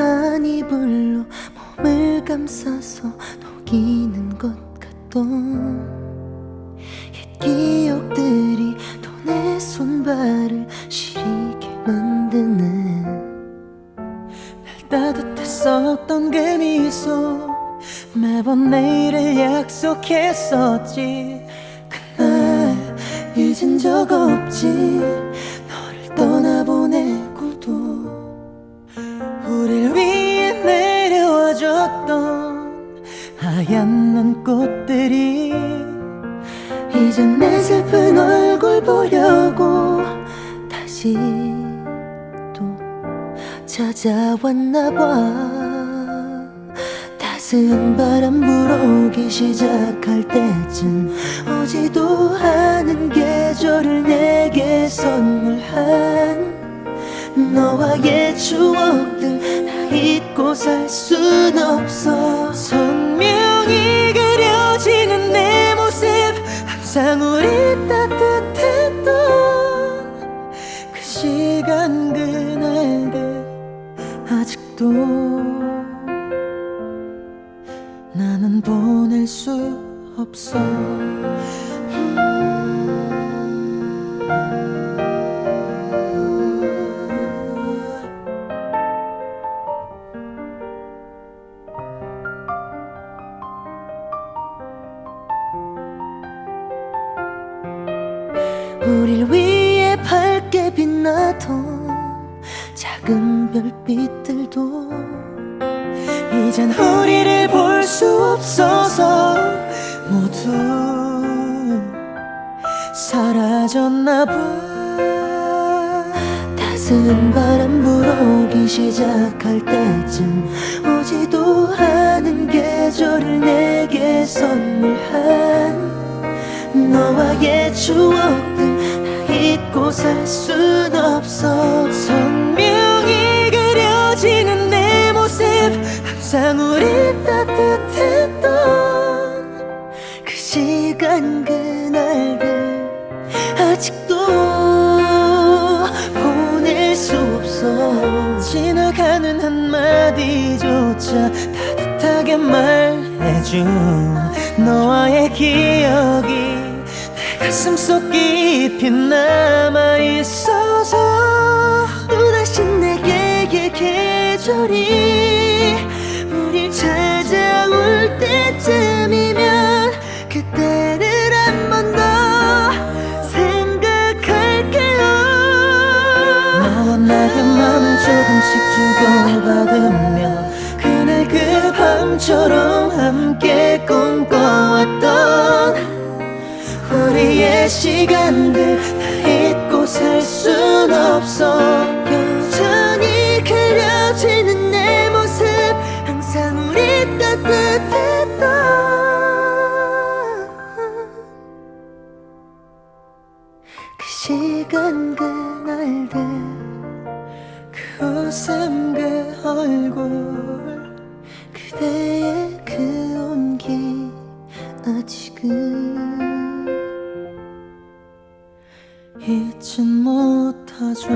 따뜻한 이불로 몸을 감싸서 녹이는 것 같던 옛 기억들이 또 내 손발을 시리게 만드네 날 따뜻했었던 그 미소. 매번 내일을 약속했었지. 그날 잊은 적 없지. 너를 떠나보내 내려와줬던 하얀 눈꽃들이 이젠 내 슬픈 얼굴 보려고 다시 또 찾아왔나 봐. 따스한 바람 불어오기 시작할 때쯤 오지도 않은 계절을 내게 선물한 너와의 추억들 다 잊고 살 순 없어. 선명히 그려지는 내 모습 항상 우리 따뜻했던 그 시간 그날들 아직도 나는 보낼 수 없어 우릴 위해 밝게 빛나던 작은 별빛들도 이젠 우리를 볼 수 없어서 모두 사라졌나 봐. 따스한 바람 불어오기 시작할 때쯤 오지도 않은 계절을 내게 선물한 너와의 추억들 다 잊고 살 순 없어. 선명히 그려지는 내 모습. 항상 우리 따뜻했던 그 시간 그날들 아직도 보낼 수 없어. 지나가는 한마디조차 따뜻하게 말해준 너와의 기억이 내 가슴 속 깊이 남아 있어서 또 다시 내게의 계절이 우릴 찾아올 때쯤이면 그때를 한 번 더 생각할게요. 너와 나의 마음 조금씩 주고받으며 그날 그 밤처럼 함께 꿈꿔 시간들 다 잊고 살 순 없어. 여전히 그려지는 내 모습 항상 우리 따뜻했던 그 시간 그 날들 그 웃음 그 얼굴 그대의 그 온기 아직은 잊진 못하죠